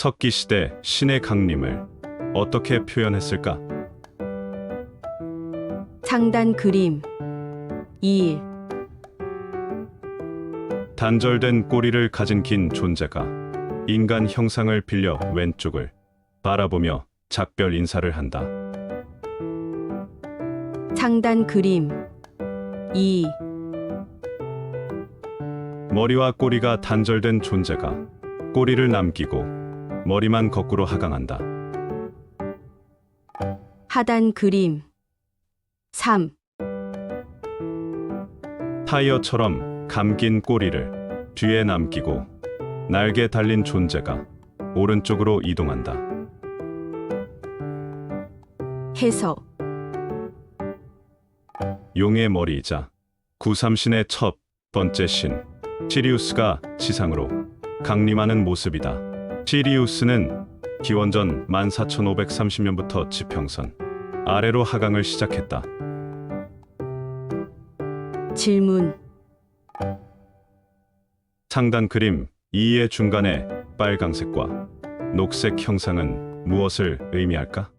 석기 시대 신의 강림을 어떻게 표현했을까? 상단 그림 2. 단절된 꼬리를 가진 긴 존재가 인간 형상을 빌려 왼쪽을 바라보며 작별 인사를 한다. 상단 그림 2. 머리와 꼬리가 단절된 존재가 꼬리를 남기고 머리만 거꾸로 하강한다. 하단 그림 3. 타이어처럼 감긴 꼬리를 뒤에 남기고 날개 달린 존재가 오른쪽으로 이동한다. 해석 용의 머리이자 구삼신의 첫 번째 신 시리우스가 지상으로 강림하는 모습이다. 시리우스는 기원전 14,530년부터 지평선 아래로 하강을 시작했다. 질문 상단 그림 2의 중간의 빨강색과 녹색 형상은 무엇을 의미할까?